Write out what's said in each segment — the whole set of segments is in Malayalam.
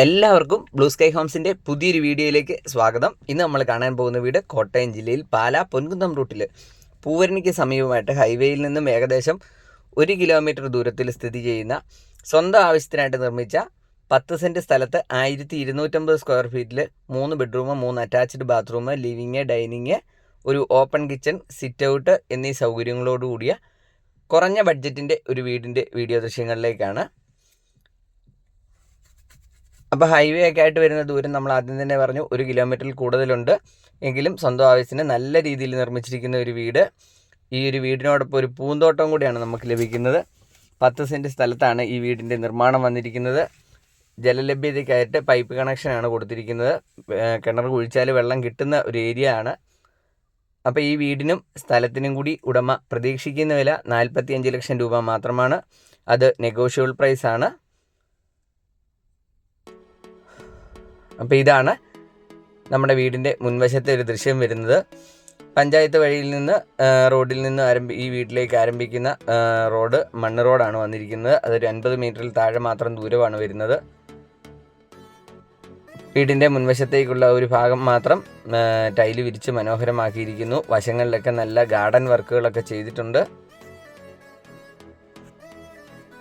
എല്ലാവർക്കും ബ്ലൂ സ്കൈ ഹോംസിന്റെ പുതിയൊരു വീഡിയോയിലേക്ക് സ്വാഗതം. ഇന്ന് നമ്മൾ കാണാൻ പോകുന്ന വീട് കോട്ടയം ജില്ലയിൽ പാലാ പൊൻകുന്നം റൂട്ടിൽ പൂവരണിക്ക് സമീപമായിട്ട് ഹൈവേയിൽ നിന്നും ഏകദേശം ഒരു കിലോമീറ്റർ ദൂരത്തിൽ സ്ഥിതി ചെയ്യുന്ന സ്വന്തം ആവശ്യത്തിനായിട്ട് നിർമ്മിച്ച പത്ത് സെന്റ് സ്ഥലത്ത് ആയിരത്തി ഇരുന്നൂറ്റമ്പത് സ്ക്വയർ ഫീറ്റിൽ മൂന്ന് ബെഡ്റൂം മൂന്ന് അറ്റാച്ച്ഡ് ബാത്റൂം ലിവിങ് ഡൈനിങ് ഒരു ഓപ്പൺ കിച്ചൺ സിറ്റ് ഔട്ട് എന്നീ സൗകര്യങ്ങളോടുകൂടിയ കുറഞ്ഞ ബഡ്ജറ്റിന്റെ ഒരു വീടിന്റെ വീഡിയോ ദൃശ്യങ്ങളിലേക്കാണ് അപ്പോൾ ഹൈവേ ഒക്കെ ആയിട്ട് വരുന്ന ദൂരം നമ്മൾ ആദ്യം തന്നെ പറഞ്ഞു ഒരു കിലോമീറ്ററിൽ കൂടുതലുണ്ട്. എങ്കിലും സ്വന്തം ആവശ്യത്തിന് നല്ല രീതിയിൽ നിർമ്മിച്ചിരിക്കുന്ന ഒരു വീട്. ഈ ഒരു വീടിനോടൊപ്പം ഒരു പൂന്തോട്ടം കൂടിയാണ് നമുക്ക് ലഭിക്കുന്നത്. പത്ത് സെന്റ് സ്ഥലത്താണ് ഈ വീടിന്റെ നിർമ്മാണം വന്നിരിക്കുന്നത്. ജലലഭ്യതയ്ക്കായിട്ട് പൈപ്പ് കണക്ഷനാണ് കൊടുത്തിരിക്കുന്നത്. കിണർ കുഴിച്ചാൽ വെള്ളം കിട്ടുന്ന ഒരു ഏരിയ ആണ്. അപ്പോൾ ഈ വീടിനും സ്ഥലത്തിനും കൂടി ഉടമ പ്രതീക്ഷിക്കുന്ന വില നാൽപ്പത്തി ലക്ഷം രൂപ മാത്രമാണ്. അത് നെഗോഷ്യബിൾ പ്രൈസ് അപ്പോൾ ഇതാണ് നമ്മുടെ വീടിന്റെ മുൻവശത്തെ ഒരു ദൃശ്യം വരുന്നത്. പഞ്ചായത്ത് വഴിയിൽ നിന്ന് റോഡിൽ നിന്ന് ആരംഭി ഈ വീട്ടിലേക്ക് ആരംഭിക്കുന്ന റോഡ് മണ്ണ് റോഡാണ് വന്നിരിക്കുന്നത്. അതൊരു അൻപത് മീറ്ററിൽ താഴെ മാത്രം ദൂരമാണ് വരുന്നത്. വീടിന്റെ മുൻവശത്തേക്കുള്ള ഒരു ഭാഗം മാത്രം ടൈൽ വിരിച്ച് മനോഹരമാക്കിയിരിക്കുന്നു. വശങ്ങളിലൊക്കെ നല്ല ഗാർഡൻ വർക്കുകളൊക്കെ ചെയ്തിട്ടുണ്ട്.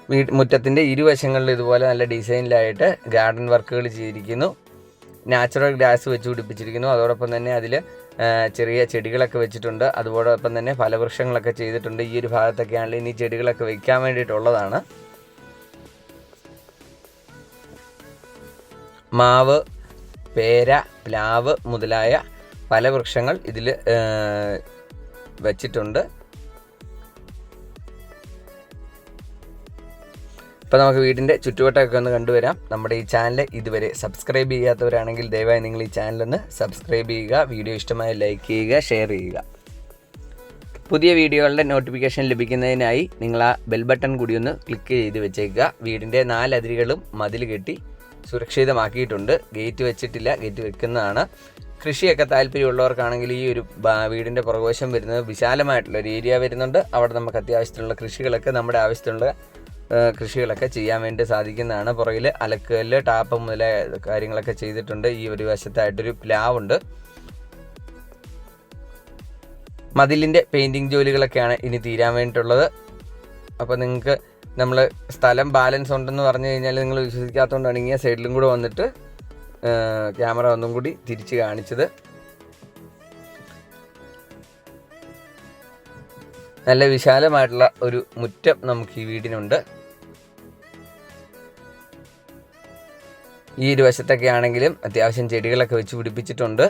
വീ മുറ്റത്തിന്റെ ഇരുവശങ്ങളിലും ഇതുപോലെ നല്ല ഡിസൈനിലായിട്ട് ഗാർഡൻ വർക്കുകൾ ചെയ്തിരിക്കുന്നു. നാച്ചുറൽ ഗ്രാസ് വെച്ച് പിടിപ്പിച്ചിരിക്കുന്നു. അതോടൊപ്പം തന്നെ അതിൽ ചെറിയ ചെടികളൊക്കെ വെച്ചിട്ടുണ്ട്. അതോടൊപ്പം തന്നെ ഫലവൃക്ഷങ്ങളൊക്കെ ചെയ്തിട്ടുണ്ട്. ഈ ഒരു ഭാഗത്തൊക്കെ ആണെങ്കിൽ ഇനി ചെടികളൊക്കെ വെക്കാൻ വേണ്ടിയിട്ടുള്ളതാണ്. മാവ് പേര പ്ലാവ് മുതലായ പല വൃക്ഷങ്ങൾ ഇതിൽ വച്ചിട്ടുണ്ട്. ഇപ്പോൾ നമുക്ക് വീടിന്റെ ചുറ്റുവട്ടമൊക്കെ ഒന്ന് കണ്ടുവരാം. നമ്മുടെ ഈ ചാനൽ ഇതുവരെ സബ്സ്ക്രൈബ് ചെയ്യാത്തവരാണെങ്കിൽ ദയവായി നിങ്ങൾ ഈ ചാനലൊന്ന് സബ്സ്ക്രൈബ് ചെയ്യുക വീഡിയോ ഇഷ്ടമായി ലൈക്ക് ചെയ്യുക ഷെയർ ചെയ്യുക. പുതിയ വീഡിയോകളുടെ നോട്ടിഫിക്കേഷൻ ലഭിക്കുന്നതിനായി നിങ്ങൾ ആ ബെൽ ബട്ടൺ കൂടി ഒന്ന് ക്ലിക്ക് ചെയ്ത് വെച്ചേക്കുക. വീടിന്റെ നാലതിരുകളും മതിൽ കെട്ടി സുരക്ഷിതമാക്കിയിട്ടുണ്ട്. ഗേറ്റ് വെച്ചിട്ടില്ല ഗേറ്റ് വെക്കുന്നതാണ്. കൃഷിയൊക്കെ താല്പര്യമുള്ളവർക്കാണെങ്കിൽ ഈ ഒരു വീടിന്റെ പുറകോശം വരുന്നത് വിശാലമായിട്ടുള്ള ഒരു ഏരിയ വരുന്നുണ്ട്. അവിടെ നമുക്ക് അത്യാവശ്യത്തിനുള്ള കൃഷികളൊക്കെ നമ്മുടെ ആവശ്യത്തിനുള്ള കൃഷികളൊക്കെ ചെയ്യാൻ വേണ്ടി സാധിക്കുന്നതാണ്. പുറകിൽ അലക്കുകല്ല് ടാപ്പ് മുതലായ കാര്യങ്ങളൊക്കെ ചെയ്തിട്ടുണ്ട്. ഈ ഒരു വശത്തായിട്ടൊരു പ്ലാവുണ്ട്. മതിലിന്റെ പെയിന്റിങ് ജോലികളൊക്കെയാണ് ഇനി തീരാൻ വേണ്ടിയിട്ടുള്ളത്. അപ്പോൾ നിങ്ങൾക്ക് നമ്മൾ സ്ഥലം ബാലൻസ് ഉണ്ടെന്ന് പറഞ്ഞു കഴിഞ്ഞാൽ നിങ്ങൾ വിശ്വസിക്കാത്തതുകൊണ്ടാണ് ഇങ്ങനെ സൈഡിലും കൂടെ വന്നിട്ട് ക്യാമറ ഒന്നും കൂടി തിരിച്ച് കാണിച്ചത്. നല്ല വിശാലമായിട്ടുള്ള ഒരു മുറ്റം നമുക്ക് ഈ വീടിനുണ്ട്. ഈ ഇരുവശത്തൊക്കെ ആണെങ്കിലും അത്യാവശ്യം ചെടികളൊക്കെ വെച്ച് പിടിപ്പിച്ചിട്ടുണ്ട്.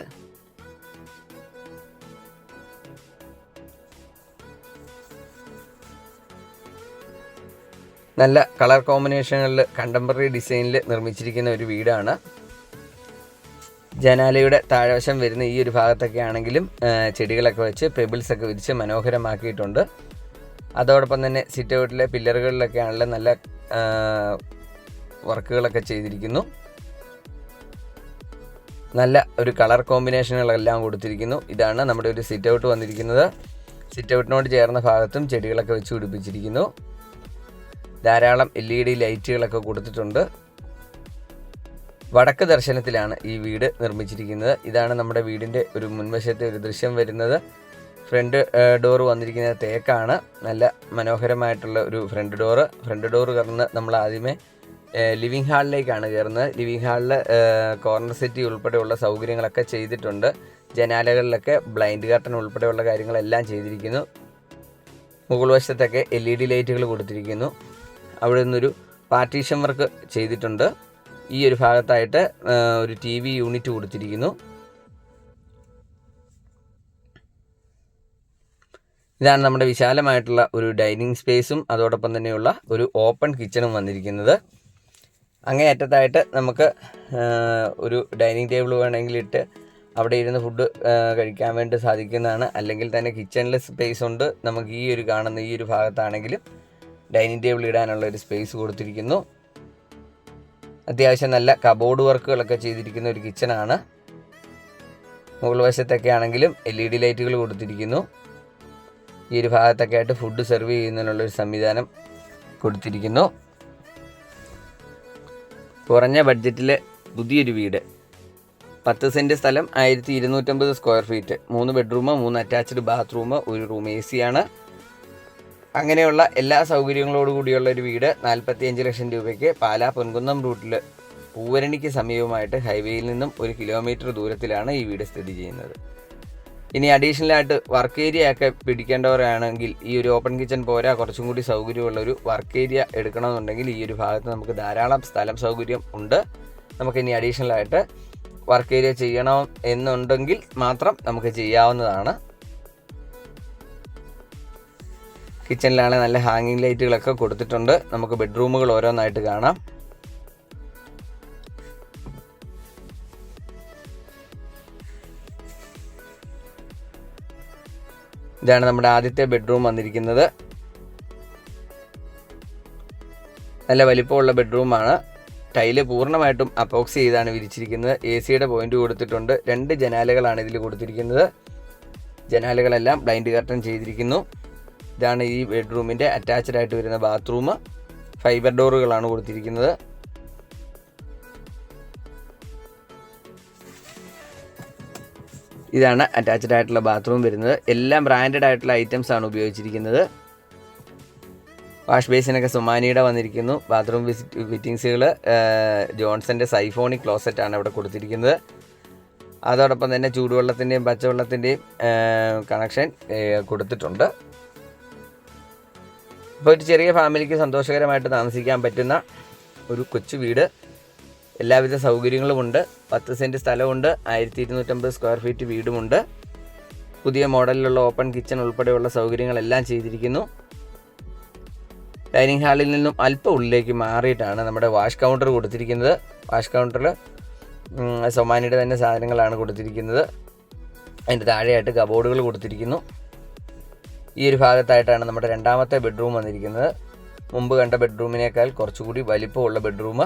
നല്ല കളർ കോമ്പിനേഷനുകളിൽ കണ്ടംപററി ഡിസൈനിൽ നിർമ്മിച്ചിരിക്കുന്ന ഒരു വീടാണ്. ജനാലയുടെ താഴവശം വരുന്ന ഈ ഒരു ഭാഗത്തൊക്കെ ആണെങ്കിലും ചെടികളൊക്കെ വെച്ച് പെബിൾസ് ഒക്കെ വിരിച്ച് മനോഹരമാക്കിയിട്ടുണ്ട്. അതോടൊപ്പം തന്നെ സിറ്റ് ഔട്ടിലെ പില്ലറുകളിലൊക്കെ ആണെങ്കിലും നല്ല വർക്കുകളൊക്കെ ചെയ്തിരിക്കുന്നു. നല്ല ഒരു കളർ കോമ്പിനേഷനുകളെല്ലാം കൊടുത്തിരിക്കുന്നു. ഇതാണ് നമ്മുടെ ഒരു സിറ്റ് ഔട്ട് വന്നിരിക്കുന്നത്. സിറ്റ് ഔട്ടിനോട് ചേർന്ന ഭാഗത്തും ചെടികളൊക്കെ വെച്ച് പിടിപ്പിച്ചിരിക്കുന്നു. ധാരാളം എൽ ഇ ഡി ലൈറ്റുകളൊക്കെ കൊടുത്തിട്ടുണ്ട്. വടക്ക് ദർശനത്തിലാണ് ഈ വീട് നിർമ്മിച്ചിരിക്കുന്നത്. ഇതാണ് നമ്മുടെ വീടിന്റെ ഒരു മുൻവശത്തെ ഒരു ദൃശ്യം വരുന്നത്. ഫ്രണ്ട് ഡോർ വന്നിരിക്കുന്നത് തേക്കാണ്. നല്ല മനോഹരമായിട്ടുള്ള ഒരു ഫ്രണ്ട് ഡോറ് ഫ്രണ്ട് ഡോർ കറന്ന് നമ്മൾ ആദ്യമേ ലിവിങ് ഹാളിലേക്കാണ് കയറുന്നത്. ലിവിങ് ഹാളിൽ കോർണർ സെറ്റി ഉൾപ്പെടെയുള്ള സൗകര്യങ്ങളൊക്കെ ചെയ്തിട്ടുണ്ട്. ജനാലകളിലൊക്കെ ബ്ലൈൻഡ് കർട്ടൻ ഉൾപ്പെടെയുള്ള കാര്യങ്ങളെല്ലാം ചെയ്തിരിക്കുന്നു. മുകൾ വശത്തൊക്കെ എൽ ഇ ഡി ലൈറ്റുകൾ കൊടുത്തിരിക്കുന്നു. അവിടെ നിന്നൊരു പാർട്ടീഷൻ വർക്ക് ചെയ്തിട്ടുണ്ട്. ഈ ഒരു ഭാഗത്തായിട്ട് ഒരു ടി വി യൂണിറ്റ് കൊടുത്തിരിക്കുന്നു. ഇതാണ് നമ്മുടെ വിശാലമായിട്ടുള്ള ഒരു ഡൈനിങ് സ്പേസും അതോടൊപ്പം തന്നെയുള്ള ഒരു ഓപ്പൺ കിച്ചണും വന്നിരിക്കുന്നത്. അങ്ങേയറ്റത്തായിട്ട് നമുക്ക് ഒരു ഡൈനിങ് ടേബിൾ വേണമെങ്കിൽ ഇട്ട് അവിടെ ഇരുന്ന് ഫുഡ് കഴിക്കാൻ വേണ്ടി സാധിക്കുന്നതാണ്. അല്ലെങ്കിൽ തന്നെ കിച്ചണിൽ സ്പേസ് ഉണ്ട്. നമുക്ക് ഈ ഒരു കാണുന്ന ഈ ഒരു ഭാഗത്താണെങ്കിലും ഡൈനിങ് ടേബിൾ ഇടാനുള്ള ഒരു സ്പേസ് കൊടുത്തിരിക്കുന്നു. അത്യാവശ്യം നല്ല കബോർഡ് വർക്കുകളൊക്കെ ചെയ്തിരിക്കുന്ന ഒരു കിച്ചണാണ്. മുകൾ വശത്തൊക്കെ ആണെങ്കിലും എൽ ഇ ഡി ലൈറ്റുകൾ കൊടുത്തിരിക്കുന്നു. ഈ ഒരു ഭാഗത്തൊക്കെ ആയിട്ട് ഫുഡ് സെർവ് ചെയ്യുന്നതിനുള്ളൊരു സംവിധാനം കൊടുത്തിരിക്കുന്നു. കുറഞ്ഞ ബഡ്ജറ്റിൽ പുതിയൊരു വീട്. പത്ത് സെന്റ് സ്ഥലം ആയിരത്തി ഇരുന്നൂറ്റമ്പത് സ്ക്വയർ ഫീറ്റ്. മൂന്ന് ബെഡ്റൂം മൂന്ന് അറ്റാച്ച്ഡ് ബാത്റൂം ഒരു റൂം എ സിയാണ് അങ്ങനെയുള്ള എല്ലാ സൗകര്യങ്ങളോടു കൂടിയുള്ള ഒരു വീട് നാൽപ്പത്തിയഞ്ച് ലക്ഷം രൂപയ്ക്ക് പാലാ പൊൻകുന്നം റൂട്ടിൽ പൂവരണിക്ക് സമീപമായിട്ട് ഹൈവേയിൽ നിന്നും ഒരു കിലോമീറ്റർ ദൂരത്തിലാണ് ഈ വീട് സ്ഥിതി ചെയ്യുന്നത്. ഇനി അഡീഷണൽ ആയിട്ട് വർക്ക് ഏരിയ ഒക്കെ പിടിക്കേണ്ടവരാണെങ്കിൽ ഈ ഒരു ഓപ്പൺ കിച്ചൺ പോരാ. കുറച്ചും കൂടി സൗകര്യമുള്ള ഒരു വർക്ക് ഏരിയ എടുക്കണമെന്നുണ്ടെങ്കിൽ ഈ ഒരു ഭാഗത്ത് നമുക്ക് ധാരാളം സ്ഥലം സൗകര്യം ഉണ്ട്. നമുക്ക് ഇനി അഡീഷണൽ ആയിട്ട് വർക്ക് ഏരിയ ചെയ്യണം എന്നുണ്ടെങ്കിൽ മാത്രം നമുക്ക് ചെയ്യാവുന്നതാണ്. കിച്ചണിലാണെങ്കിൽ നല്ല ഹാങ്ങിങ് ലൈറ്റുകളൊക്കെ കൊടുത്തിട്ടുണ്ട്. നമുക്ക് ബെഡ്റൂമുകൾ ഓരോന്നായിട്ട് കാണാം. ഇതാണ് നമ്മുടെ ആദ്യത്തെ ബെഡ്റൂം വന്നിരിക്കുന്നത്. നല്ല വലിപ്പമുള്ള ബെഡ്റൂമാണ് ടൈൽ പൂർണമായിട്ടും അപ്പോക്സി ചെയ്താണ് വിരിച്ചിരിക്കുന്നത്. എ സിയുടെ പോയിന്റ് കൊടുത്തിട്ടുണ്ട്. രണ്ട് ജനാലകളാണ് ഇതിൽ കൊടുത്തിരിക്കുന്നത്. ജനാലകളെല്ലാം ബ്ലൈൻഡ് കർട്ടൻ ചെയ്തിരിക്കുന്നു. ഇതാണ് ഈ ബെഡ്റൂമിന്റെ അറ്റാച്ച്ഡ് ആയിട്ട് വരുന്ന ബാത്റൂം ഫൈബർ ഡോറുകളാണ് കൊടുത്തിരിക്കുന്നത്. ഇതാണ് അറ്റാച്ച്ഡ് ആയിട്ടുള്ള ബാത്റൂം വരുന്നത്. എല്ലാം ബ്രാൻഡഡ് ആയിട്ടുള്ള ഐറ്റംസ് ആണ് ഉപയോഗിച്ചിരിക്കുന്നത്. വാഷ് ബേസിനൊക്കെ സുമാനിയുടെ വന്നിരിക്കുന്നു. ബാത്റൂം വിസിറ്റ് ഫിറ്റിങ്സുകൾ ജോൺസന്റെ സൈഫോണിക് ക്ലോസറ്റ് ആണ് ഇവിടെ കൊടുത്തിരിക്കുന്നത്. അതോടൊപ്പം തന്നെ ചൂടുവെള്ളത്തിന്റെയും പച്ചവെള്ളത്തിന്റെയും കണക്ഷൻ കൊടുത്തിട്ടുണ്ട്. ഇപ്പോൾ ഒരു ചെറിയ ഫാമിലിക്ക് സന്തോഷകരമായിട്ട് താമസിക്കാൻ പറ്റുന്ന ഒരു കൊച്ചു വീട്. എല്ലാവിധ സൗകര്യങ്ങളുമുണ്ട്. പത്ത് സെന്റ് സ്ഥലമുണ്ട്. ആയിരത്തി ഇരുന്നൂറ്റമ്പത് സ്ക്വയർ ഫീറ്റ് വീടുമുണ്ട്. പുതിയ മോഡലിലുള്ള ഓപ്പൺ കിച്ചൺ ഉൾപ്പെടെയുള്ള സൗകര്യങ്ങളെല്ലാം ചെയ്തിരിക്കുന്നു. ഡൈനിങ് ഹാളിൽ നിന്നും അല്പം ഉള്ളിലേക്ക് മാറിയിട്ടാണ് നമ്മുടെ വാഷ് കൗണ്ടർ കൊടുത്തിരിക്കുന്നത്. വാഷ് കൗണ്ടറിൽ സൊമാനിയുടെ തന്നെ സാധനങ്ങളാണ് കൊടുത്തിരിക്കുന്നത്. അതിന്റെ താഴെയായിട്ട് കബോർഡുകൾ കൊടുത്തിരിക്കുന്നു. ഈ ഒരു ഭാഗത്തായിട്ടാണ് നമ്മുടെ രണ്ടാമത്തെ ബെഡ്റൂം വന്നിരിക്കുന്നത്. മുമ്പ് കണ്ട ബെഡ്റൂമിനേക്കാൾ കുറച്ചുകൂടി വലിപ്പമുള്ള ബെഡ്റൂം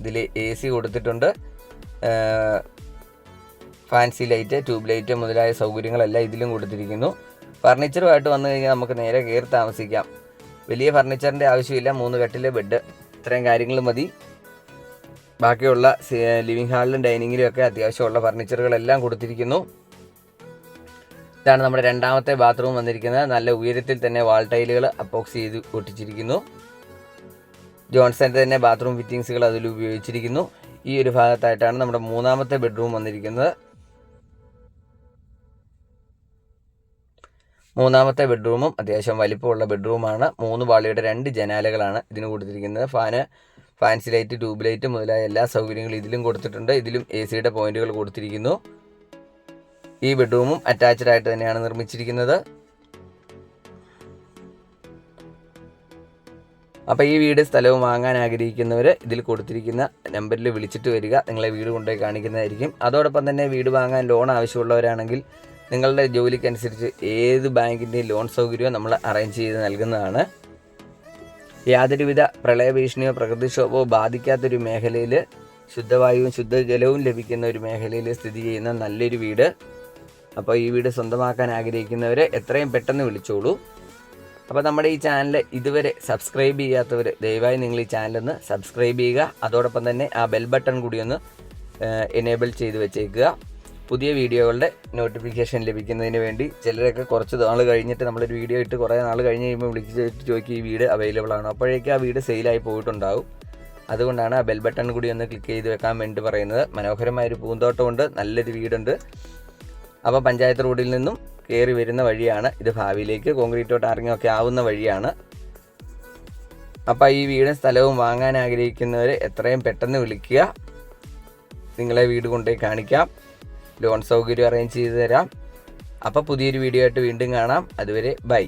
ഇതിൽ എ സി കൊടുത്തിട്ടുണ്ട്. ഫാൻസി ലൈറ്റ് ട്യൂബ് ലൈറ്റ് മുതലായ സൗകര്യങ്ങളെല്ലാം ഇതിലും കൊടുത്തിരിക്കുന്നു. ഫർണിച്ചറുമായിട്ട് വന്നു കഴിഞ്ഞാൽ നമുക്ക് നേരെ കയറി താമസിക്കാം. വലിയ ഫർണിച്ചറിന്റെ ആവശ്യമില്ല. മൂന്ന് കട്ടിലെ ബെഡ് ഇത്രയും കാര്യങ്ങൾ മതി. ബാക്കിയുള്ള ലിവിങ് ഹാളിലും ഡൈനിങ്ങിലും ഒക്കെ അത്യാവശ്യമുള്ള ഫർണിച്ചറുകളെല്ലാം കൊടുത്തിരിക്കുന്നു. ഇതാണ് നമ്മുടെ രണ്ടാമത്തെ ബാത്റൂം വന്നിരിക്കുന്നത്. നല്ല ഉയരത്തിൽ തന്നെ വാൾ ടൈലുകൾ അപ്പോക്സ് ചെയ്ത് ഒട്ടിച്ചിരിക്കുന്നു ജോൺസന്റെ തന്നെ ബാത്റൂം ഫിറ്റിങ്സുകൾ അതിൽ ഉപയോഗിച്ചിരിക്കുന്നു. ഈ ഒരു ഭാഗത്തായിട്ടാണ് നമ്മുടെ മൂന്നാമത്തെ ബെഡ്റൂം വന്നിരിക്കുന്നത്. മൂന്നാമത്തെ ബെഡ്റൂമും അത്യാവശ്യം വലിപ്പമുള്ള ബെഡ്റൂമാണ്. മൂന്ന് പാളിയുടെ രണ്ട് ജനാലകളാണ് ഇതിന് കൊടുത്തിരിക്കുന്നത്. Fan fancy light tube light മുതലായ എല്ലാ സൗകര്യങ്ങളും ഇതിലും കൊടുത്തിട്ടുണ്ട്. ഇതിലും എ സിയുടെ പോയിന്റുകൾ കൊടുത്തിരിക്കുന്നു. ഈ ബെഡ്റൂമും അറ്റാച്ച്ഡ് ആയിട്ട് തന്നെയാണ് നിർമ്മിച്ചിരിക്കുന്നത്. അപ്പോൾ ഈ വീട് സ്ഥലവും വാങ്ങാൻ ആഗ്രഹിക്കുന്നവർ ഇതിൽ കൊടുത്തിരിക്കുന്ന നമ്പറിൽ വിളിച്ചിട്ട് വരിക. നിങ്ങളെ വീട് കൊണ്ടുപോയി കാണിക്കുന്നതായിരിക്കും. അതോടൊപ്പം തന്നെ വീട് വാങ്ങാൻ ലോൺ ആവശ്യമുള്ളവരാണെങ്കിൽ നിങ്ങളുടെ ജോലിക്കനുസരിച്ച് ഏത് ബാങ്കിന്റെയും ലോൺ സൗകര്യവും നമ്മൾ അറേഞ്ച് ചെയ്ത് നൽകുന്നതാണ്. യാതൊരുവിധ പ്രളയ ഭീഷണിയോ പ്രകൃതിക്ഷോഭമോ ബാധിക്കാത്തൊരു മേഖലയിൽ ശുദ്ധവായുവും ശുദ്ധജലവും ലഭിക്കുന്ന ഒരു മേഖലയിൽ സ്ഥിതി ചെയ്യുന്ന നല്ലൊരു വീട്. അപ്പോൾ ഈ വീട് സ്വന്തമാക്കാൻ ആഗ്രഹിക്കുന്നവരെ എത്രയും പെട്ടെന്ന് വിളിച്ചോളൂ. അപ്പോൾ നമ്മുടെ ഈ ചാനൽ ഇതുവരെ സബ്സ്ക്രൈബ് ചെയ്യാത്തവർ ദയവായി നിങ്ങൾ ഈ ചാനലൊന്ന് സബ്സ്ക്രൈബ് ചെയ്യുക. അതോടൊപ്പം തന്നെ ആ ബെൽ ബട്ടൺ കൂടി ഒന്ന് എനേബിൾ ചെയ്ത് വെച്ചേക്കുക. പുതിയ വീഡിയോകളുടെ നോട്ടിഫിക്കേഷൻ ലഭിക്കുന്നതിന് വേണ്ടി ചിലരൊക്കെ കുറച്ച് നാൾ കഴിഞ്ഞിട്ട് നമ്മളൊരു വീഡിയോ ഇട്ട് കുറേ നാൾ കഴിഞ്ഞ് കഴിയുമ്പോൾ വിളിച്ചിട്ട് ചോദിക്കും ഈ വീട് അവൈലബിൾ ആണോ. അപ്പോഴേക്കും ആ വീട് സെയിലായി പോയിട്ടുണ്ടാവും. അതുകൊണ്ടാണ് ആ ബെൽ ബട്ടൺ കൂടി ഒന്ന് ക്ലിക്ക് ചെയ്ത് വെക്കാൻ വേണ്ടി പറയുന്നത്. മനോഹരമായൊരു പൂന്തോട്ടമുണ്ട്. നല്ലൊരു വീടുണ്ട്. അപ്പോൾ പഞ്ചായത്ത് റോഡിൽ നിന്നും കയറി വരുന്ന വഴിയാണ് ഇത് ഭാവിയിലേക്ക് കോൺക്രീറ്റോ ടാറിങ്ങോ ഒക്കെ ആവുന്ന വഴിയാണ്. അപ്പോൾ ഈ വീടും സ്ഥലവും വാങ്ങാൻ ആഗ്രഹിക്കുന്നവർ എത്രയും പെട്ടെന്ന് വിളിക്കുക. നിങ്ങളെ വീട് കൊണ്ടുപോയി കാണിക്കാം. ലോൺ സൗകര്യം അറേഞ്ച് ചെയ്ത് തരാം. അപ്പോൾ പുതിയൊരു വീഡിയോ ആയിട്ട് വീണ്ടും കാണാം. അതുവരെ ബൈ.